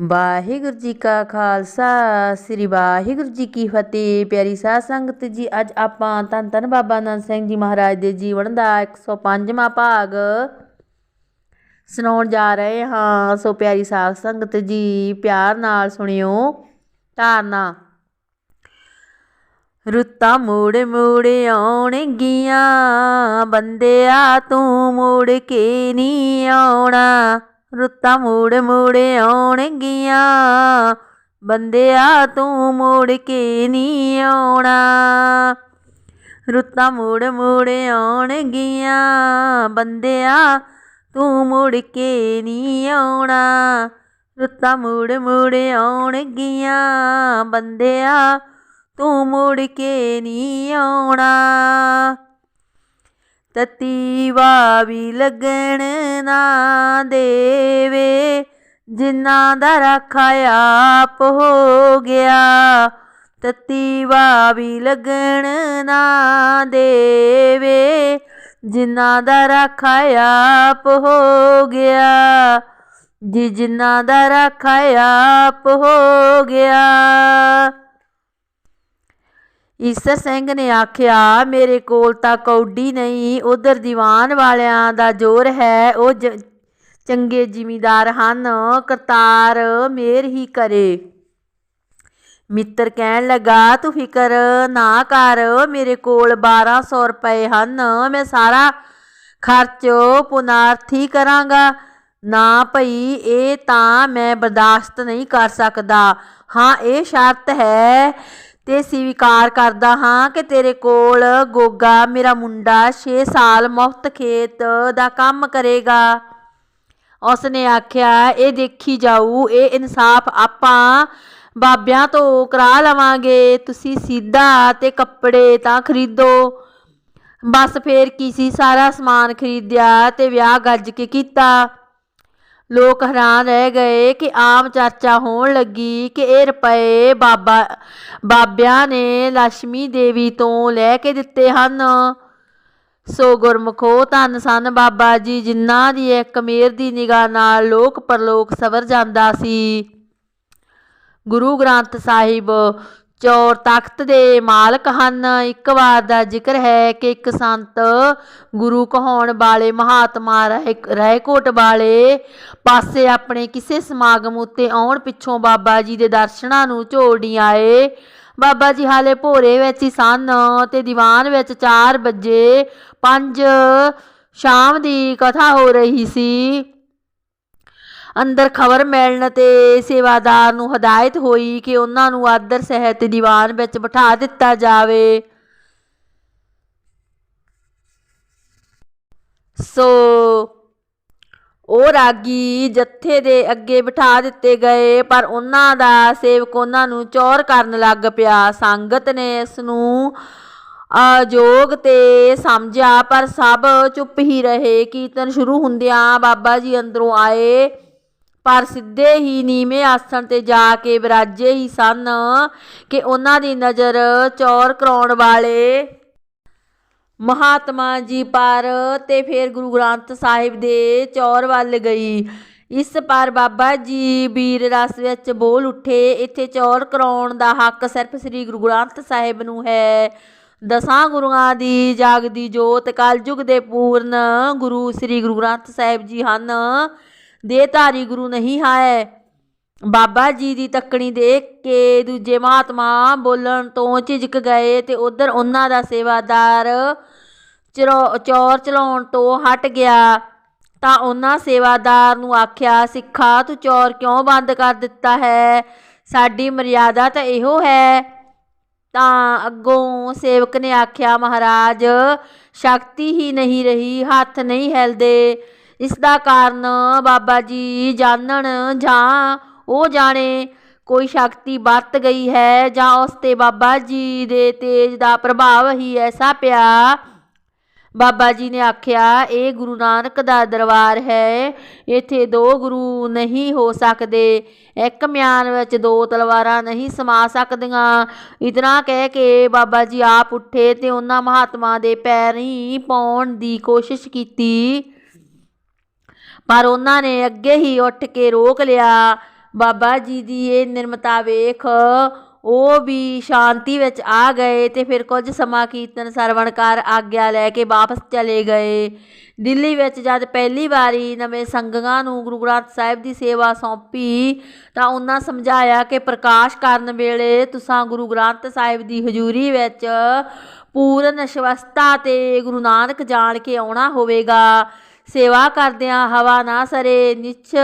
ਵਾਹਿਗੁਰੂ ਜੀ ਕਾ ਖਾਲਸਾ, ਸ੍ਰੀ ਵਾਹਿਗੁਰੂ ਜੀ ਕੀ ਫਤਿਹ। ਪਿਆਰੀ ਸਾਧ ਸੰਗਤ ਜੀ, ਅੱਜ ਆਪਾਂ ਧੰਨ ਧੰਨ ਬਾਬਾ ਨੰਦ ਸਿੰਘ ਜੀ ਮਹਾਰਾਜ ਦੇ ਜੀਵਨ ਦਾ 105ਵਾਂ ਭਾਗ ਸੁਣਾਉਣ ਜਾ ਰਹੇ ਹਾਂ। ਸੋ ਪਿਆਰੀ ਸਾਧ ਸੰਗਤ ਜੀ, ਪਿਆਰ ਨਾਲ ਸੁਣਿਓ ਧਾਰਨਾ। ਰੁੱਤਾਂ ਮੋੜ ਮੋੜ ਆਉਣਗੀਆਂ, ਬੰਦਿਆ ਤੂੰ ਮੁੜ ਕੇ ਨਹੀਂ ਆਉਣਾ। ਰੁੱਤਾਂ ਮੋੜ ਮੋੜ ਆਉਣਗੀਆਂ। ਬੰਦਿਆ, ਤੂੰ ਮੁੜ ਕੇ ਨਹੀਂ ਆਉਣਾ। ਰੁੱਤਾਂ ਮੋੜ ਮੋੜ ਆਉਣਗੀਆਂ। ਬੰਦਿਆ, ਤੂੰ ਮੁੜ ਕੇ ਨਹੀਂ ਆਉਣਾ। ਰੁੱਤਾਂ ਮੋੜ ਮੋੜ ਆਉਣਗੀਆਂ। ਬੰਦਿਆ, ਤੂੰ ਮੁੜ ਕੇ ਨਹੀਂ ਆਉਣਾ। ਤਤੀ ਵੀ ਲੱਗਣ ਨਾ ਦੇਵੇ। ਜਿਨ੍ਹਾਂ ਦਾ ਰੱਖਾ ਆਪ ਹੋ ਗਿਆ, ਤਤੀ ਵੀ ਲੱਗਣ ਨਾ ਦੇਵੇ। ਜਿਨ੍ਹਾਂ ਦਾ ਰੱਖਾ ਆਪ ਹੋ ਗਿਆ, ਜੀ ਜਿਨ੍ਹਾਂ ਦਾ ਰੱਖਾ ਆਪ ਹੋ ਗਿਆ। ਈਸਰ ਸਿੰਘ ਨੇ ਆਖਿਆ, ਮੇਰੇ ਕੋਲ ਤਾਂ ਕੌਡੀ ਨਹੀਂ, ਉਧਰ ਦੀਵਾਨ ਵਾਲਿਆਂ ਦਾ ਜ਼ੋਰ ਹੈ, ਉਹ ਚੰਗੇ ਜ਼ਿਮੀਦਾਰ ਹਨ, ਕਰਤਾਰ ਮੇਰ ਹੀ ਕਰੇ। ਮਿੱਤਰ ਕਹਿਣ ਲੱਗਾ, ਤੂੰ ਫਿਕਰ ਨਾ ਕਰ, ਮੇਰੇ ਕੋਲ 1200 ਰੁਪਏ ਹਨ, ਮੈਂ ਸਾਰਾ ਖਰਚ ਪੁਨਾਰਥੀ ਕਰਾਂਗਾ। ਨਾ ਭਈ, ਇਹ ਤਾਂ ਮੈਂ ਬਰਦਾਸ਼ਤ ਨਹੀਂ ਕਰ ਸਕਦਾ। ਹਾਂ, ਇਹ ਸ਼ਰਤ ਹੈ ਤੇ ਸਵੀਕਾਰ ਕਰਦਾ ਹਾਂ ਕਿ ਤੇਰੇ ਕੋਲ ਗੋਗਾ ਮੇਰਾ ਮੁੰਡਾ 6 ਸਾਲ ਮੁਫਤ ਖੇਤ ਦਾ ਕੰਮ ਕਰੇਗਾ। ਉਸ ਨੇ ਆਖਿਆ, ਇਹ ਦੇਖੀ ਜਾਊ, ਇਹ ਇਨਸਾਫ ਆਪਾਂ ਬਾਬਿਆਂ ਤੋਂ ਕਰਾ ਲਵਾਂਗੇ। ਤੁਸੀਂ ਸਿੱਧਾ ਤੇ ਕੱਪੜੇ ਤਾਂ ਖਰੀਦੋ। ਬਸ ਫੇਰ ਕਿਸੇ ਸਾਰਾ ਸਮਾਨ ਖਰੀਦਿਆ ਤੇ ਵਿਆਹ ਗੱਜ ਕੇ ਕੀਤਾ। ਲੋਕ ਹੈਰਾਨ ਰਹਿ ਗਏ ਕਿ ਆਮ ਚਰਚਾ ਹੋਣ ਲੱਗੀ ਕਿ ਇਹ ਰੁਪਏ ਬਾਬਾ, ਬਾਬਿਆਂ ਨੇ ਲక్ష్ਮੀ ਦੇਵੀ ਤੋਂ ਲੈ ਕੇ ਦਿੱਤੇ ਹਨ। ਸੋ ਗੁਰਮਖੋ ਧੰਨ ਸਨ ਬਾਬਾ ਜੀ, ਜਿਨ੍ਹਾਂ ਦੀ ਇੱਕ ਮੇਰ ਦੀ ਨਿਗਾਹ ਨਾਲ ਲੋਕ ਪਰਲੋਕ ਸਵਰ ਜਾਂਦਾ ਸੀ। ਗੁਰੂ ਗ੍ਰੰਥ ਸਾਹਿਬ ਚੌਰ ਤਖਤ ਦੇ ਮਾਲਕ ਹਨ। ਇੱਕ ਵਾਰ ਦਾ ਜ਼ਿਕਰ ਹੈ ਕਿ ਇੱਕ ਸੰਤ ਗੁਰੂ ਕਹਾਉਣ ਵਾਲੇ, ਮਹਾਤਮਾ ਰਹਿਕੋਟ ਵਾਲੇ ਪਾਸੇ ਆਪਣੇ ਕਿਸੇ ਸਮਾਗਮ ਉੱਤੇ ਆਉਣ ਪਿੱਛੋਂ ਬਾਬਾ ਜੀ ਦੇ ਦਰਸ਼ਨਾਂ ਨੂੰ ਝੋੜੀ ਆਏ। ਬਾਬਾ ਜੀ ਹਾਲੇ ਭੋਰੇ ਵਿੱਚ ਹੀ ਸਨ ਤੇ ਦੀਵਾਨ ਵਿੱਚ 4 ਵਜੇ 5 ਸ਼ਾਮ ਦੀ ਕਥਾ ਹੋ ਰਹੀ ਸੀ। ਅੰਦਰ ਖਬਰ ਮਿਲਣ ਤੇ ਸੇਵਾਦਾਰ ਨੂੰ ਹਦਾਇਤ ਹੋਈ ਕਿ ਉਹਨਾਂ ਨੂੰ ਆਦਰ ਸਹਿਤ ਦੀਵਾਨ ਵਿੱਚ ਬਿਠਾ ਦਿੱਤਾ ਜਾਵੇ। ਸੋ ਉਹ ਰਾਗੀ ਜੱਥੇ ਦੇ ਅੱਗੇ ਬਿਠਾ ਦਿੱਤੇ ਗਏ, ਪਰ ਉਹਨਾਂ ਦਾ ਸੇਵਕ ਉਹਨਾਂ ਨੂੰ ਚੋਰ ਕਰਨ ਲੱਗ ਪਿਆ। ਸੰਗਤ ਨੇ ਇਸ ਨੂੰ ਅਜੋਗ ਤੇ ਸਮਝਿਆ, ਪਰ ਸਭ ਚੁੱਪ ਹੀ ਰਹੇ। ਕੀਰਤਨ ਸ਼ੁਰੂ ਹੁੰਦਿਆਂ ਬਾਬਾ ਜੀ ਅੰਦਰੋਂ ਆਏ। ਪਰ ਸਿੱਧੇ ਹੀ ਨੀਵੇਂ ਆਸਣ ਤੇ ਜਾ ਕੇ ਵਿਰਾਜੇ ਹੀ ਸਨ ਕਿ ਉਹਨਾਂ ਦੀ ਨਜ਼ਰ ਚੌਰ ਕਰਾਉਣ ਵਾਲੇ ਮਹਾਤਮਾ ਜੀ ਪਰ ਤੇ ਫਿਰ ਗੁਰੂ ਗ੍ਰੰਥ ਸਾਹਿਬ ਦੇ ਚੌਰ ਵੱਲ ਗਈ। ਇਸ ਪਰ ਬਾਬਾ ਜੀ ਵੀਰ ਰਸ ਵਿੱਚ ਬੋਲ ਉੱਠੇ, ਇੱਥੇ ਚੌਰ ਕਰਾਉਣ ਦਾ ਹੱਕ ਸਿਰਫ ਸ੍ਰੀ ਗੁਰੂ ਗ੍ਰੰਥ ਸਾਹਿਬ ਨੂੰ ਹੈ। ਦਸਾਂ ਗੁਰੂਆਂ ਦੀ ਜਾਗਦੀ ਜੋਤ, ਕਲਯੁਗ ਦੇ ਪੂਰਨ ਗੁਰੂ ਸ੍ਰੀ ਗੁਰੂ ਗ੍ਰੰਥ ਸਾਹਿਬ ਜੀ ਹਨ। ਦੇ ਧਾਰੀ ਗੁਰੂ ਨਹੀਂ ਹੈ ਬਾਬਾ ਜੀ ਦੀ ਤੱਕਣੀ ਦੇਖ ਕੇ ਦੂਜੇ ਮਹਾਤਮਾ ਬੋਲਣ ਤੋਂ ਝਿਜਕ ਗਏ ਤੇ ਉਧਰ ਉਹਨਾਂ ਦਾ ਸੇਵਾਦਾਰ ਚੋਰ ਚਲਾਉਣ ਤੋਂ ਹਟ ਗਿਆ। ਤਾਂ ਉਹਨਾਂ ਸੇਵਾਦਾਰ ਨੂੰ ਆਖਿਆ, ਸਿੱਖਾ, ਤੂੰ ਚੋਰ ਕਿਉਂ ਬੰਦ ਕਰ ਦਿੱਤਾ ਹੈ? ਸਾਡੀ ਮਰਿਆਦਾ ਤਾਂ ਇਹੋ ਹੈ। ਤਾਂ ਅੱਗੋਂ ਸੇਵਕ ਨੇ ਆਖਿਆ, ਮਹਾਰਾਜ, ਸ਼ਕਤੀ ਹੀ ਨਹੀਂ ਰਹੀ, ਹੱਥ ਨਹੀਂ ਹਿਲਦੇ। ਇਸ ਦਾ ਕਾਰਨ ਬਾਬਾ ਜੀ ਜਾਣਨ ਜਾਂ ਉਹ ਜਾਣੇ ਕੋਈ ਸ਼ਕਤੀ ਵਰਤ ਗਈ ਹੈ ਜਾਂ ਉਸ ਤੇ ਬਾਬਾ ਜੀ ਦੇ ਤੇਜ ਦਾ ਪ੍ਰਭਾਵ ਹੀ ਐਸਾ ਪਿਆ। ਬਾਬਾ ਜੀ ਨੇ ਆਖਿਆ, ਇਹ ਗੁਰੂ ਨਾਨਕ ਦਾ ਦਰਬਾਰ ਹੈ, ਇੱਥੇ ਦੋ ਗੁਰੂ ਨਹੀਂ ਹੋ ਸਕਦੇ। ਇੱਕ ਮਿਆਨ ਵਿੱਚ ਦੋ ਤਲਵਾਰਾਂ ਨਹੀਂ ਸਮਾ ਸਕਦੀਆਂ। ਇਤਨਾ ਕਹਿ ਕੇ ਬਾਬਾ ਜੀ ਆਪ ਉੱਠੇ ਤੇ ਉਹਨਾਂ ਮਹਾਤਮਾ ਦੇ ਪੈਰ ਹੀ ਪਾਉਣ ਦੀ ਕੋਸ਼ਿਸ਼ ਕੀਤੀ। ਪਰ ਉਹਨਾਂ ਨੇ ਅੱਗੇ ਹੀ ਉੱਠ ਕੇ ਰੋਕ ਲਿਆ। ਬਾਬਾ ਜੀ ਦੀ ਇਹ ਨਿਰਮਤਾ ਵੇਖ, ਉਹ ਵੀ ਸ਼ਾਂਤੀ ਵਿੱਚ ਆ ਗਏ ਤੇ ਫਿਰ ਕੁਝ ਸਮਾਂ ਕੀਰਤਨ ਸਰਵਣਕਾਰ ਆਗਿਆ ਲੈ ਕੇ ਵਾਪਸ ਚਲੇ ਗਏ। ਦਿੱਲੀ ਵਿੱਚ ਜਦ ਪਹਿਲੀ ਵਾਰੀ ਨਵੇਂ ਸੰਗਾਂ ਨੂੰ ਗੁਰੂ ਗ੍ਰੰਥ ਸਾਹਿਬ ਦੀ ਸੇਵਾ ਸੌਂਪੀ, ਤਾਂ ਉਹਨਾਂ ਸਮਝਾਇਆ ਕਿ ਪ੍ਰਕਾਸ਼ ਕਰਨ ਵੇਲੇ ਤੁਸੀਂ ਗੁਰੂ ਗ੍ਰੰਥ ਸਾਹਿਬ ਦੀ ਹਜ਼ੂਰੀ ਵਿੱਚ ਪੂਰਨ ਸ਼ਵਸਤਾ ਤੇ ਗੁਰੂ ਨਾਨਕ ਜਾਣ ਕੇ ਆਉਣਾ ਹੋਵੇਗਾ। ਸੇਵਾ ਕਰਦਿਆਂ ਹਵਾ ਨਾ ਸਰੇ, ਨਿਛ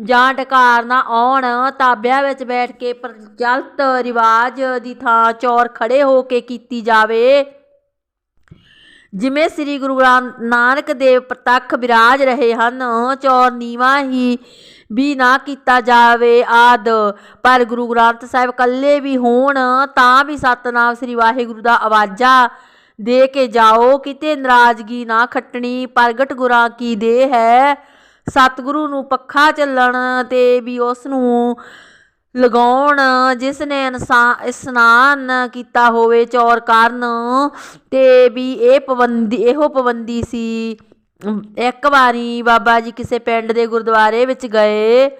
ਜਾਂ ਡਕਾਰ ਨਾ ਆਉਣ। ਤਾਬਿਆਂ ਵਿੱਚ ਬੈਠ ਕੇ ਪ੍ਰਚਲਿਤ ਰਿਵਾਜ ਦੀ ਥਾਂ ਚੌਰ ਖੜੇ ਹੋ ਕੇ ਕੀਤੀ ਜਾਵੇ। ਜਿਵੇਂ ਸ੍ਰੀ ਗੁਰੂ ਗ੍ਰੰਥ ਨਾਨਕ ਦੇਵ ਪ੍ਰਤੱਖ ਵਿਰਾਜ ਰਹੇ ਹਨ, ਚੌਰ ਨੀਵਾ ਹੀ ਵੀ ਨਾ ਕੀਤਾ ਜਾਵੇ ਆਦ। ਪਰ ਗੁਰੂ ਗ੍ਰੰਥ ਸਾਹਿਬ ਕੱਲੇ ਵੀ ਹੋਣ, ਤਾਂ ਵੀ ਸਤਨਾਮ ਸ੍ਰੀ ਵਾਹਿਗੁਰੂ ਦਾ ਆਵਾਜ਼ਾ ਦੇ ਕੇ ਜਾਓ, ਕਿਤੇ ਨਾਰਾਜ਼ਗੀ ਨਾ ਖੱਟਣੀ, ਪ੍ਰਗਟ ਗੁਰਾਂ ਕੀ ਦੇ ਹੈ? ਸਤਿਗੁਰੂ ਨੂੰ ਪੱਖਾ ਚੱਲਣ ਤੇ ਵੀ ਉਸ ਨੂੰ ਲਗਾਉਣ ਜਿਸ ਨੇ ਇਨਸਾ- ਇਸਨਾਨ ਕੀਤਾ ਹੋਵੇ ਚੌਰ ਕਰਨ ਤੇ ਵੀ ਇਹ ਪਾਬੰਦੀ ਇਹੋ ਪਾਬੰਦੀ ਸੀ। ਇੱਕ ਵਾਰੀ ਬਾਬਾ ਜੀ ਕਿਸੇ ਪਿੰਡ ਦੇ ਗੁਰਦੁਆਰੇ ਵਿੱਚ ਗਏ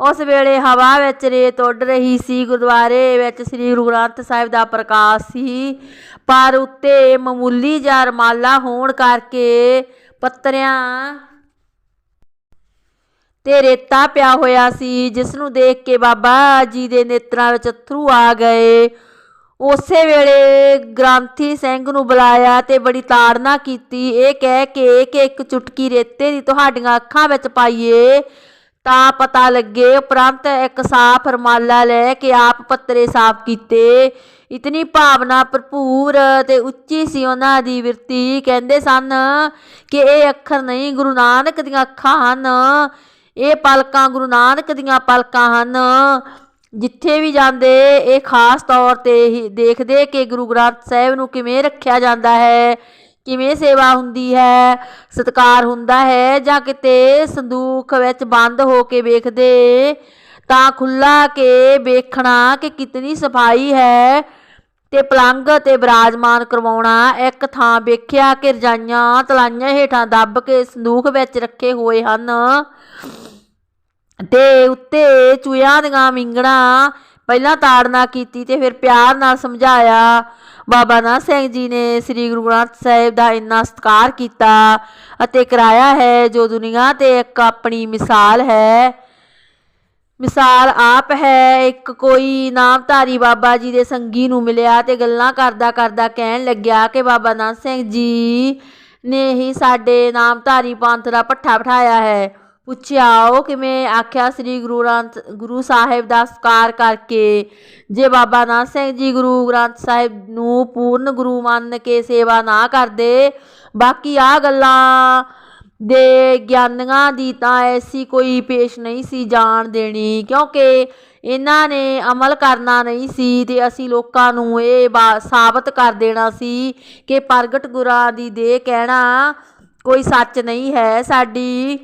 ਉਸ ਵੇਲੇ ਹਵਾ ਵਿੱਚ ਰੇਤ ਉੱਡ ਰਹੀ ਸੀ, ਗੁਰਦੁਆਰੇ ਵਿੱਚ ਸ੍ਰੀ ਗੁਰੂ ਗ੍ਰੰਥ ਸਾਹਿਬ ਦਾ ਪ੍ਰਕਾਸ਼ ਸੀ। ਪਰ ਉੱਤੇ ਮਾਮੂਲੀ ਜਿਹਾ ਰਮਾਲਾ ਹੋਣ ਕਰਕੇ ਪੱਤਰਿਆਂ ਤੇ ਰੇਤਾ ਪਿਆ ਹੋਇਆ ਸੀ ਜਿਸ ਨੂੰ ਦੇਖ ਕੇ ਬਾਬਾ ਜੀ ਦੇ ਨੇਤਰਾਂ ਵਿੱਚ ਅਥਰੂ ਆ ਗਏ। ਉਸੇ ਵੇਲੇ ਗ੍ਰਾਂਥੀ ਸਿੰਘ ਨੂੰ ਬੁਲਾਇਆ ਤੇ ਬੜੀ ਤਾੜਨਾ ਕੀਤੀ। ਇਹ ਕਹਿ ਕੇ ਕਿ ਇੱਕ ਚੁਟਕੀ ਰੇਤੇ ਦੀ ਤੁਹਾਡੀਆਂ ਅੱਖਾਂ ਵਿੱਚ ਪਾਈਏ। ਤਾਂ ਪਤਾ ਲੱਗੇ, ਉਪਰੰਤ ਇੱਕ ਸਾਫ਼ ਰਮਾਲਾ ਲੈ ਕੇ ਆਪ ਪੱਤਰੇ ਸਾਫ਼ ਕੀਤੇ। ਇਤਨੀ ਭਾਵਨਾ ਭਰਪੂਰ ਤੇ ਉੱਚੀ ਸੀ ਉਹਨਾਂ ਦੀ ਵਿਰਤੀ। ਕਹਿੰਦੇ ਸਨ ਕਿ ਇਹ ਅੱਖਰ ਨਹੀਂ, ਗੁਰੂ ਨਾਨਕ ਦੀਆਂ ਅੱਖਾਂ ਹਨ। ਇਹ ਪਲਕਾਂ, ਗੁਰੂ ਨਾਨਕ ਦੀਆਂ ਪਲਕਾਂ ਹਨ। ਜਿੱਥੇ ਵੀ ਜਾਂਦੇ, ਇਹ ਖਾਸ ਤੌਰ ਤੇ ਹੀ ਦੇਖਦੇ ਕਿ ਗੁਰੂ ਗ੍ਰੰਥ ਸਾਹਿਬ ਨੂੰ ਕਿਵੇਂ ਰੱਖਿਆ ਜਾਂਦਾ ਹੈ। ਕਿਵੇਂ ਸੇਵਾ ਹੁੰਦੀ ਹੈ, ਸਤਕਾਰ ਹੁੰਦਾ ਹੈ ਜਾਂ ਕਿਤੇ ਸੰਦੂਖ ਵਿੱਚ ਬੰਦ ਹੋ ਕੇ ਵੇਖਦੇ? ਤਾਂ ਖੁੱਲਾ ਕੇ ਵੇਖਣਾ ਕਿ ਕਿਤਨੀ ਸਫ਼ਾਈ ਹੈ ਤੇ ਪਲੰਗ ਤੇ ਬਿਰਾਜਮਾਨ ਕਰਵਾਉਣਾ। ਇੱਕ ਥਾਂ ਵੇਖਿਆ ਕਿ ਰਜਾਈਆਂ ਤਲਾਈਆਂ ਹੇਠਾਂ ਦੱਬ ਕੇ ਸੰਦੂਖ ਵਿੱਚ ਰੱਖੇ ਹੋਏ ਹਨ। ਤੇ ਉੱਤੇ ਚੂਹਿਆਂ ਦੀਆਂ ਮਿੰਗਣਾ ਪਹਿਲਾਂ ਤਾੜਨਾ ਕੀਤੀ ਤੇ ਫਿਰ ਪਿਆਰ ਨਾਲ ਸਮਝਾਇਆ। ਬਾਬਾ ਨਾਨਕ ਸਿੰਘ ਜੀ ਨੇ ਸ੍ਰੀ ਗੁਰੂ ਗ੍ਰੰਥ ਸਾਹਿਬ ਦਾ ਇੰਨਾ ਸਤਿਕਾਰ ਕੀਤਾ ਅਤੇ ਕਰਾਇਆ ਹੈ, ਜੋ ਦੁਨੀਆ ਤੇ ਇੱਕ ਆਪਣੀ ਮਿਸਾਲ ਹੈ। ਮਿਸਾਲ ਆਪ ਹੈ, ਇੱਕ ਕੋਈ ਨਾਮਧਾਰੀ ਬਾਬਾ ਜੀ ਦੇ ਸੰਗੀ ਨੂੰ ਮਿਲਿਆ ਤੇ ਗੱਲਾਂ ਕਰਦਾ ਕਰਦਾ ਕਹਿਣ ਲੱਗਿਆ ਕਿ ਬਾਬਾ ਨਾਨਕ ਸਿੰਘ ਜੀ ਨੇ ਹੀ ਸਾਡੇ ਨਾਮਧਾਰੀ ਪੰਥ ਦਾ ਪੱਠਾ ਬਿਠਾਇਆ ਹੈ। ਪੁੱਛਿਆ ਉਹ ਕਿਵੇਂ ਆਖਿਆ ਸ੍ਰੀ ਗੁਰੂ ਗ੍ਰੰਥ, ਗੁਰੂ ਸਾਹਿਬ ਦਾ ਸਤਿਕਾਰ ਕਰਕੇ ਜੇ ਬਾਬਾ ਨਾਨਕ ਸਿੰਘ ਜੀ ਗੁਰੂ ਗ੍ਰੰਥ ਸਾਹਿਬ ਨੂੰ ਪੂਰਨ ਗੁਰੂ ਮੰਨ ਕੇ ਸੇਵਾ ਨਾ ਕਰਦੇ, ਬਾਕੀ ਆ ਗੱਲਾਂ ਦੇ ਗਿਆਨੀਆਂ ਦੀ ਤਾਂ ਐਸੀ ਕੋਈ ਪੇਸ਼ ਨਹੀਂ ਸੀ ਜਾਣ ਦੇਣੀ, ਕਿਉਂਕਿ ਇਹਨਾਂ ਨੇ ਅਮਲ ਕਰਨਾ ਨਹੀਂ ਸੀ ਤੇ ਅਸੀਂ ਲੋਕਾਂ ਨੂੰ ਇਹ ਬਾ- ਸਾਬਤ ਕਰ ਦੇਣਾ ਸੀ ਕਿ ਪ੍ਰਗਟ ਗੁਰਾਂ ਦੀ ਦੇ ਕਹਿਣਾ ਕੋਈ ਸੱਚ ਨਹੀਂ ਹੈ, ਸਾਡੀ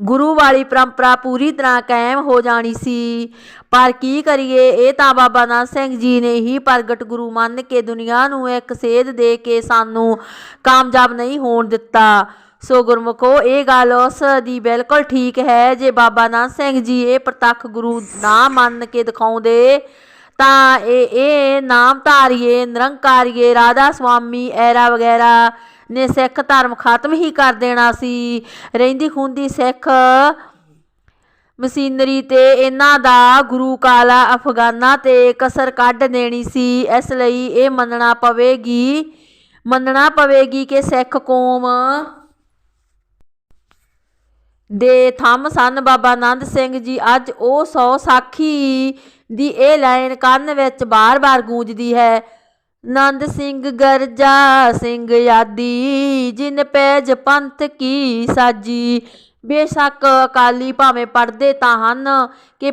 ਗੁਰੂ ਵਾਲੀ ਪਰੰਪਰਾ ਪੂਰੀ ਤਰ੍ਹਾਂ ਕਾਇਮ ਹੋ ਜਾਣੀ ਸੀ। ਪਰ ਕੀ ਕਰੀਏ, ਇਹ ਤਾਂ ਬਾਬਾ ਨਾਨਕ ਸਿੰਘ ਜੀ ਨੇ ਹੀ ਪ੍ਰਗਟ ਗੁਰੂ ਮੰਨ ਕੇ ਦੁਨੀਆ ਨੂੰ ਇੱਕ ਸੇਧ ਦੇ ਕੇ ਸਾਨੂੰ ਕਾਮਯਾਬ ਨਹੀਂ ਹੋਣ ਦਿੱਤਾ। ਸੋ ਗੁਰਮੁਖੋ, ਇਹ ਗੱਲ ਉਸ ਦੀ ਬਿਲਕੁਲ ਠੀਕ ਹੈ। ਜੇ ਬਾਬਾ ਨਾਨਕ ਸਿੰਘ ਜੀ ਇਹ ਪ੍ਰਤੱਖ ਗੁਰੂ ਨਾ ਮੰਨ ਕੇ ਦਿਖਾਉਂਦੇ, ਤਾਂ ਇਹ ਇਹ ਨਾਮ ਧਾਰੀਏ ਨਿਰੰਕਾਰੀਏ, ਰਾਧਾ ਸੁਆਮੀ ਐਰਾ ਵਗੈਰਾ ਨੇ ਸਿੱਖ ਧਰਮ ਖਤਮ ਹੀ ਕਰ ਦੇਣਾ ਸੀ। ਰਹਿੰਦੀ ਖੁੰਦੀ ਸਿੱਖ ਮਸ਼ੀਨਰੀ ਤੇ ਇਹਨਾਂ ਦਾ ਗੁਰੂ ਕਾਲਾ ਅਫਗਾਨਾ ਤੇ ਕਸਰ ਕੱਢ ਦੇਣੀ ਸੀ। ਇਸ ਲਈ ਇਹ ਮੰਨਣਾ ਪਵੇਗੀ ਮੰਨਣਾ ਪਵੇਗੀ ਕਿ ਸਿੱਖ ਕੌਮ ਦੇ ਥੰਮ ਸਨ। ਬਾਬਾ ਆਨੰਦ ਸਿੰਘ ਜੀ ਅੱਜ ਉਹ ਸੌ ਸਾਖੀ ਦੀ ਇਹ ਲਾਈਨ ਕੰਨ ਵਿੱਚ ਬਾਰ-ਬਾਰ ਗੂੰਜਦੀ ਹੈ। ਨੰਦ ਸਿੰਘ ਗਰਜਾ ਸਿੰਘ ਆਦੀ, ਜਿਨ ਪੈਜ ਪੰਥ ਕੀ ਸਾਜੀ। ਬੇਸ਼ੱਕ ਅਕਾਲੀ ਭਾਵੇਂ ਪੜਦੇ ਤਾਂ ਹਨ ਕਿ